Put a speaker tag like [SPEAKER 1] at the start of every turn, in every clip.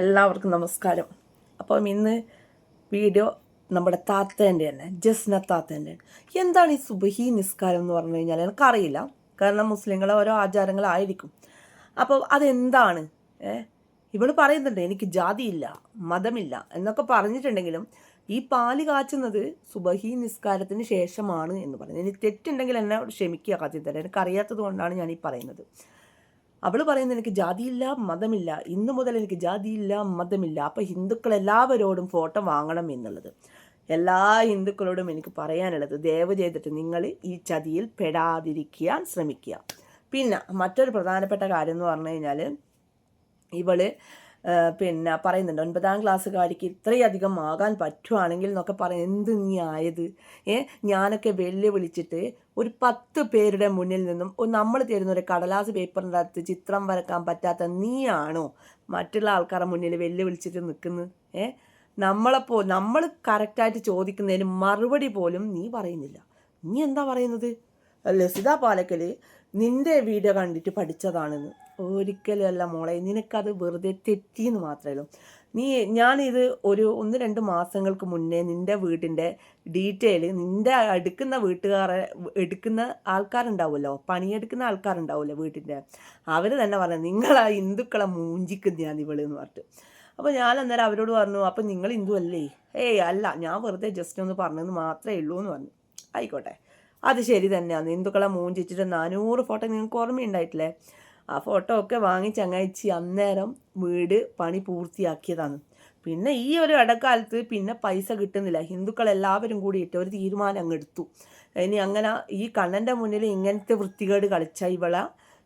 [SPEAKER 1] എല്ലാവർക്കും നമസ്കാരം. അപ്പം ഇന്ന് വീഡിയോ നമ്മുടെ താത്തേന്റെ തന്നെ ജസ്ന താത്തേന്റെ. എന്താണ് ഈ സുബഹി നിസ്കാരം എന്ന് പറഞ്ഞു കഴിഞ്ഞാൽ? എനിക്കറിയില്ല. കാരണം മുസ്ലിങ്ങളെ ഓരോ ആചാരങ്ങളായിരിക്കും. അപ്പോൾ അതെന്താണ്? ഏ ഇവൾ പറയുന്നുണ്ട് എനിക്ക് ജാതിയില്ല മതമില്ല എന്നൊക്കെ പറഞ്ഞിട്ടുണ്ടെങ്കിലും ഈ പാൽ കാച്ചുന്നത് സുബഹി നിസ്കാരത്തിന് ശേഷമാണ് എന്ന് പറയുന്നത് ഇനി തെറ്റുണ്ടെങ്കിൽ എന്നെ ക്ഷമിക്കുക കത്തിത്തരാം. എനിക്കറിയാത്തത് കൊണ്ടാണ് ഞാൻ ഈ പറയുന്നത്. അവൾ പറയുന്നത് എനിക്ക് ജാതിയില്ല മതമില്ല. ഇന്നു മുതൽ എനിക്ക് ജാതിയില്ല മതമില്ല. അപ്പോൾ ഹിന്ദുക്കൾ എല്ലാവരോടും ഫോട്ടോ വാങ്ങണം എന്നുള്ളത്. എല്ലാ ഹിന്ദുക്കളോടും എനിക്ക് പറയാനുള്ളത് ദയവ് ചെയ്തിട്ട് നിങ്ങൾ ഈ ചതിയിൽ പെടാതിരിക്കാൻ ശ്രമിക്കുക. പിന്നെ മറ്റൊരു പ്രധാനപ്പെട്ട കാര്യം എന്ന് പറഞ്ഞു കഴിഞ്ഞാൽ ഇവൾ പിന്നെ പറയുന്നുണ്ട് ഒൻപതാം ക്ലാസ്സുകാരിക്ക് ഇത്രയധികം ആകാൻ പറ്റുവാണെങ്കിൽ എന്നൊക്കെ പറയും എന്ത് നീ ആയത്? ഏ ഞാനൊക്കെ വെല്ലുവിളിച്ചിട്ട് ഒരു പത്ത് പേരുടെ മുന്നിൽ നിന്നും നമ്മൾ തരുന്ന ഒരു കടലാസ് പേപ്പറിന്റെ അകത്ത് ചിത്രം വരക്കാൻ പറ്റാത്ത നീയാണോ മറ്റുള്ള ആൾക്കാരുടെ മുന്നിൽ വെല്ലുവിളിച്ചിട്ട് നിൽക്കുന്നത്? ഏ നമ്മളെപ്പോ നമ്മൾ കറക്റ്റായിട്ട് ചോദിക്കുന്നതിന് മറുപടി പോലും നീ പറയുന്നില്ല. നീ എന്താ പറയുന്നത്? ലസിത പാലക്കൽ നിന്റെ വീഡിയോ കണ്ടിട്ട് പഠിച്ചതാണെന്ന്. ഒരിക്കലും അല്ല മോളെ നിനക്കത് വെറുതെ തെറ്റിയെന്ന് ഉള്ളൂ നീ ഞാനിത് ഒരു ഒന്ന് രണ്ട് മാസങ്ങൾക്ക് മുന്നേ നിന്റെ വീടിന്റെ ഡീറ്റെയിൽ നിന്റെ എടുക്കുന്ന വീട്ടുകാരെ എടുക്കുന്ന ആൾക്കാരുണ്ടാവുമല്ലോ പണിയെടുക്കുന്ന ആൾക്കാരുണ്ടാവുമല്ലോ വീട്ടിന്റെ. അവർ തന്നെ പറഞ്ഞു നിങ്ങളാ ഹിന്ദുക്കളെ മൂഞ്ചിക്കുന്നതാണ് ഇവളെന്ന് പറഞ്ഞിട്ട്. അപ്പോൾ ഞാൻ അന്നേരം അവരോട് പറഞ്ഞു അപ്പം നിങ്ങൾ ഹിന്ദു അല്ലേ? ഏയ് അല്ല ഞാൻ വെറുതെ ജസ്റ്റ് ഒന്ന് പറഞ്ഞെന്ന് മാത്രമേ ഉള്ളൂ എന്ന് പറഞ്ഞു. ആയിക്കോട്ടെ. അത് ശരി തന്നെയാണ്. ഹിന്ദുക്കളെ മൂഞ്ചിച്ചിട്ട് നാനൂറ് ഫോട്ടോ നിങ്ങൾക്ക് ഓർമ്മയുണ്ടായിട്ടില്ലേ? ആ ഫോട്ടോ ഒക്കെ വാങ്ങി ചങ്ങായിച്ചി അന്നേരം വീട് പണി പൂർത്തിയാക്കിയതാണ്. പിന്നെ ഈ ഒരു ഇടക്കാലത്ത് പിന്നെ പൈസ കിട്ടുന്നില്ല. ഹിന്ദുക്കൾ എല്ലാവരും കൂടിയിട്ട് ഒരു തീരുമാനം അങ്ങ് എടുത്തു. ഇനി അങ്ങനെ ഈ കണ്ണന്റെ മുന്നിൽ ഇങ്ങനത്തെ വൃത്തികേട് കളിച്ച ഇവള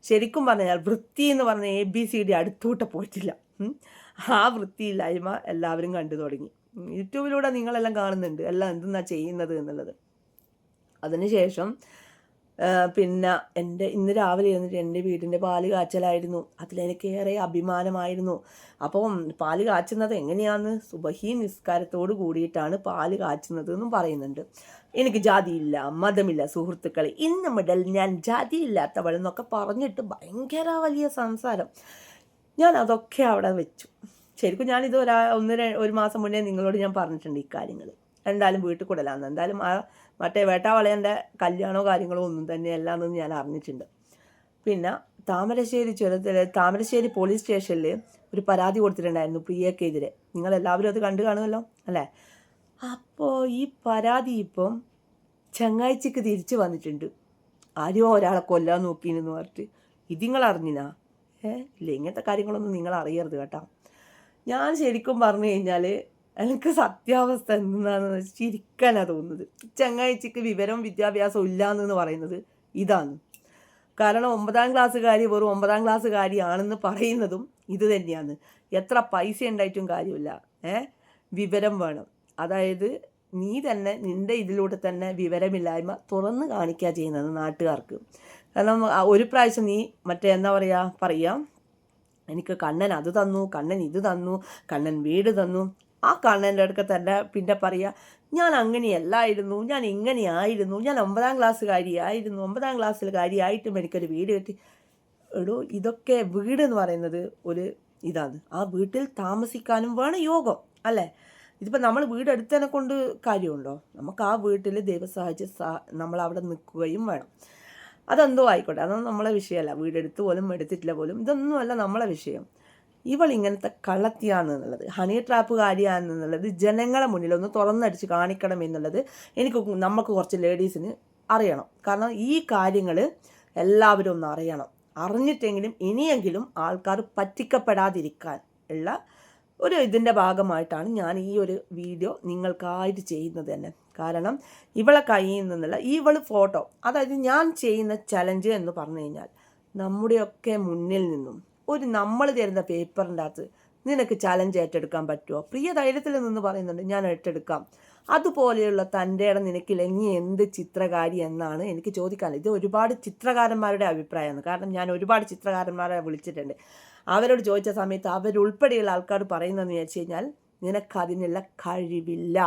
[SPEAKER 1] ശരിക്കും പറഞ്ഞാൽ വൃത്തി എന്ന് പറഞ്ഞ എ ബി സി ഡി അടുത്തോട്ട് പോയിട്ടില്ല. ആ വൃത്തിയില്ലായ്മ എല്ലാവരും കണ്ടു തുടങ്ങി. യൂട്യൂബിലൂടെ നിങ്ങളെല്ലാം കാണുന്നുണ്ട്. എല്ലാം എന്തെന്നാ ചെയ്യുന്നത് എന്നുള്ളത്. അതിനുശേഷം പിന്നെ എന്റെ ഇന്ന് രാവിലെ ഇരുന്നിട്ട് എന്റെ വീടിന്റെ പാൽ കാച്ചലായിരുന്നു. അതിലെനിക്ക് ഏറെ അഭിമാനമായിരുന്നു. അപ്പം പാൽ കാച്ചുന്നത് എങ്ങനെയാന്ന് സുബഹി നിസ്കാരത്തോട് കൂടിയിട്ടാണ് പാൽ കാച്ചുന്നത് എന്നും പറയുന്നുണ്ട്. എനിക്ക് ജാതിയില്ല മതമില്ല സുഹൃത്തുക്കളെ. ഇന്ന് മുതൽ ഞാൻ ജാതിയില്ലാത്തവൾ എന്നൊക്കെ പറഞ്ഞിട്ട് ഭയങ്കര വലിയ സംസാരം. ഞാൻ അതൊക്കെ അവിടെ വെച്ചു. ശരിക്കും ഞാനിത് ഒരാ ഒന്ന് ഒരു മാസം മുന്നേ നിങ്ങളോട് ഞാൻ പറഞ്ഞിട്ടുണ്ട് ഇക്കാര്യങ്ങൾ കാര്യങ്ങൾ എന്തായാലും വീട്ടിൽ കൂടലാന്ന് എന്തായാലും ആ മറ്റേ വേട്ടാവളയന്റെ കല്യാണമോ കാര്യങ്ങളോ ഒന്നും തന്നെ അല്ലാന്ന് ഞാൻ അറിഞ്ഞിട്ടുണ്ട്. പിന്നെ താമരശ്ശേരി ചുരത്തിൽ താമരശ്ശേരി പോലീസ് സ്റ്റേഷനിൽ ഒരു പരാതി കൊടുത്തിട്ടുണ്ടായിരുന്നു പ്രിയക്കെതിരെ. നിങ്ങളെല്ലാവരും അത് കണ്ടു കാണുമല്ലോ അല്ലേ? അപ്പോൾ ഈ പരാതി ഇപ്പം ചങ്ങാഴ്ചക്ക് തിരിച്ചു വന്നിട്ടുണ്ട്. ആരോ ഒരാളെ കൊല്ലാൻ നോക്കിയെന്ന് പറഞ്ഞിട്ട്. ഇത് നിങ്ങൾ അറിഞ്ഞിനാ? ഏ ഇല്ല ഇങ്ങനത്തെ കാര്യങ്ങളൊന്നും നിങ്ങൾ അറിയരുത് കേട്ടോ. ഞാൻ ശരിക്കും പറഞ്ഞു കഴിഞ്ഞാൽ എനിക്ക് സത്യാവസ്ഥ എന്താണെന്ന് ചിരിക്കാനാണ് തോന്നുന്നത്. ചങ്ങാഴ്ചക്ക് വിവരം വിദ്യാഭ്യാസം ഇല്ലാന്ന് പറയുന്നത് ഇതാണ്. കാരണം ഒമ്പതാം ക്ലാസ്സുകാരി വെറും ഒമ്പതാം ക്ലാസ്സുകാരിയാണെന്ന് പറയുന്നതും ഇത് തന്നെയാണ്. എത്ര പൈസ ഉണ്ടായിട്ടും കാര്യമില്ല. ഏ? വിവരം വേണം. അതായത് നീ തന്നെ നിന്റെ ഇതിലൂടെ തന്നെ വിവരമില്ലായ്മ തുറന്ന് കാണിക്കുക ചെയ്യുന്നത് നാട്ടുകാർക്ക്. കാരണം ഒരു പ്രാവശ്യം നീ മറ്റേ എന്താ പറയുക പറയാം എനിക്ക് കണ്ണൻ അത് തന്നു കണ്ണൻ ഇത് തന്നു കണ്ണൻ വീട് തന്നു ആ കണ്ണന്റെ അടുക്ക തന്നെ പിന്നെ പറയുക ഞാൻ അങ്ങനെയല്ലായിരുന്നു ഞാൻ ഇങ്ങനെയായിരുന്നു ഞാൻ ഒമ്പതാം ക്ലാസ്സുകാരിയായിരുന്നു ഒമ്പതാം ക്ലാസ്സിൽ കാര്യമായിട്ടും എനിക്കൊരു വീട് കിട്ടി. എടോ ഇതൊക്കെ വീട് എന്ന് പറയുന്നത് ഒരു ഇതാണ്. ആ വീട്ടിൽ താമസിക്കാനും വേണം യോഗം അല്ലേ? ഇതിപ്പോൾ നമ്മൾ വീട് എടുത്തതിനെ കൊണ്ട് കാര്യമുണ്ടോ? നമുക്ക് ആ വീട്ടിൽ ദൈവം സഹായിച്ച് സ- നമ്മൾ അവിടെ നിൽക്കുകയും വേണം. അതെന്തോ ആയിക്കോട്ടെ അതൊന്നും നമ്മളെ വിഷയമല്ല. വീടെടുത്ത് പോലും എടുത്തിട്ടില്ല പോലും ഇതൊന്നുമല്ല നമ്മളെ വിഷയം. ഇവൾ ഇങ്ങനത്തെ കള്ളത്തിയാണ് എന്നുള്ളത് ഹണി ട്രാപ്പുകാരിയാണെന്നുള്ളത് ജനങ്ങളെ മുന്നിൽ ഒന്ന് തുറന്നടിച്ച് കാണിക്കണം എന്നുള്ളത് എനിക്ക് നമുക്ക് കുറച്ച് ലേഡീസിന് അറിയണം. കാരണം ഈ കാര്യങ്ങൾ എല്ലാവരും ഒന്ന് അറിയണം. അറിഞ്ഞിട്ടെങ്കിലും ഇനിയെങ്കിലും ആൾക്കാർ പറ്റിക്കപ്പെടാതിരിക്കാൻ ഉള്ള ഒരു ഇതിന്റെ ഭാഗമായിട്ടാണ് ഞാൻ ഈ ഒരു വീഡിയോ നിങ്ങൾക്കായിട്ട് ചെയ്യുന്നത് തന്നെ. കാരണം ഇവളെ കയ്യിൽ നിന്നുള്ള ഇവൾ ഫോട്ടോ അതായത് ഞാൻ ചെയ്യുന്ന ചലഞ്ച് എന്ന് പറഞ്ഞു കഴിഞ്ഞാൽ നമ്മുടെയൊക്കെ മുന്നിൽ നിന്നും ഒരു നമ്മൾ തരുന്ന പേപ്പറിന്റെ അകത്ത് നിനക്ക് ചലഞ്ച് ഏറ്റെടുക്കാൻ പറ്റുമോ? പ്രിയ ധൈര്യത്തിൽ നിന്ന് പറയുന്നുണ്ട് ഞാൻ ഏറ്റെടുക്കാം. അതുപോലെയുള്ള തന്റെ ഇടം നിനക്ക് നീ എന്ത് ചിത്രകാരി എന്നാണ് എനിക്ക് ചോദിക്കാൻ. ഇത് ഒരുപാട് ചിത്രകാരന്മാരുടെ അഭിപ്രായമാണ്. കാരണം ഞാൻ ഒരുപാട് ചിത്രകാരന്മാരെ വിളിച്ചിട്ടുണ്ട്. അവരോട് ചോദിച്ച സമയത്ത് അവരുൾപ്പെടെയുള്ള ആൾക്കാർ പറയുന്നതെന്ന് വെച്ച് കഴിഞ്ഞാൽ നിനക്കതിനുള്ള കഴിവില്ല.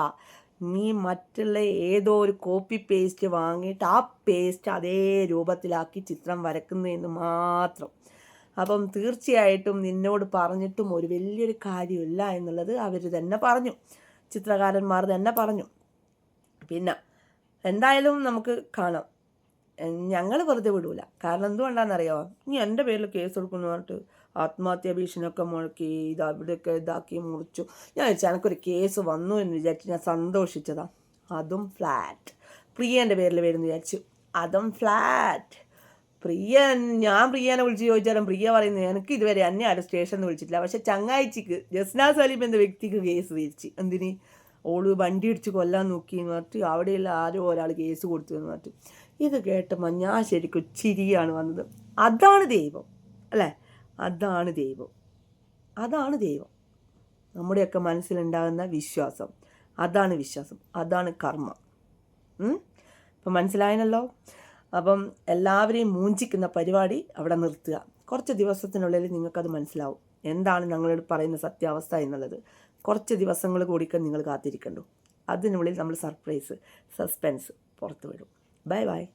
[SPEAKER 1] നീ മറ്റുള്ള ഏതോ ഒരു കോപ്പി പേസ്റ്റ് വാങ്ങിയിട്ട് ആ പേസ്റ്റ് അതേ രൂപത്തിലാക്കി ചിത്രം വരക്കുന്നതെന്ന് മാത്രം. അപ്പം തീർച്ചയായിട്ടും നിന്നോട് പറഞ്ഞിട്ടും ഒരു വലിയൊരു കാര്യമില്ല എന്നുള്ളത് അവർ തന്നെ പറഞ്ഞു. ചിത്രകാരന്മാർ തന്നെ പറഞ്ഞു. പിന്നെ എന്തായാലും നമുക്ക് കാണാം. ഞങ്ങൾ വെറുതെ വിടൂല. കാരണം എന്തുകൊണ്ടാണെന്നറിയാമോ ഇനി എന്റെ പേരിൽ കേസ് കൊടുക്കുന്നു പറഞ്ഞിട്ട് ആത്മഹത്യാ ഭീഷണിയൊക്കെ മുഴക്കി ഇത് അവിടെയൊക്കെ ഇതാക്കി മുറിച്ചു. ഞാൻ വിചാരിച്ചു എനിക്കൊരു കേസ് വന്നു എന്ന് വിചാരിച്ച് ഞാൻ സന്തോഷിച്ചതാണ് അതും ഫ്ലാറ്റ്. പ്രിയന്റെ പേരിൽ വരുന്നു വിചാരിച്ചു. അതും ഫ്ലാറ്റ്. പ്രിയ ഞാൻ പ്രിയനെ വിളിച്ച് ചോദിച്ചാലും പ്രിയ പറയുന്നത് എനിക്ക് ഇതുവരെ എന്നെ ആരും സ്റ്റേഷനിൽ വിളിച്ചിട്ടില്ല. പക്ഷെ ചങ്ങായിച്ചിക്ക് ജസ്ന സലീം എന്ന വ്യക്തിക്ക് കേസ് വിരിച്ച് എന്തിന്? ഓൾ വണ്ടി ഇടിച്ച് കൊല്ലാൻ നോക്കി എന്ന് പറഞ്ഞിട്ട് അവിടെയുള്ള ആരോ ഒരാൾ കേസ് കൊടുത്തു എന്ന് പറഞ്ഞിട്ട്. ഇത് കേട്ടപ്പോൾ ഞാൻ ശരിക്കും ചിരിയാണ് വന്നത്. അതാണ് ദൈവം അല്ലേ? അതാണ് ദൈവം. അതാണ് ദൈവം. നമ്മുടെയൊക്കെ മനസ്സിലുണ്ടാകുന്ന വിശ്വാസം. അതാണ് വിശ്വാസം. അതാണ് കർമ്മ? അപ്പം മനസ്സിലായനല്ലോ അപ്പം എല്ലാവരെയും മൂഞ്ചിക്കുന്ന പരിപാടി അവിടെ നിർത്തുക. കുറച്ച് ദിവസത്തിനുള്ളിൽ നിങ്ങൾക്കത് മനസ്സിലാവും. എന്താണ് ഞങ്ങളോട് പറയുന്ന സത്യാവസ്ഥ എന്നുള്ളത്. കുറച്ച് ദിവസങ്ങൾ കൂടിക്ക് നിങ്ങൾ കാത്തിരിക്കണ്ടു? അതിനുള്ളിൽ നമ്മൾ സർപ്രൈസ് സസ്പെൻസ് പുറത്തു വിടും ബൈ ബൈ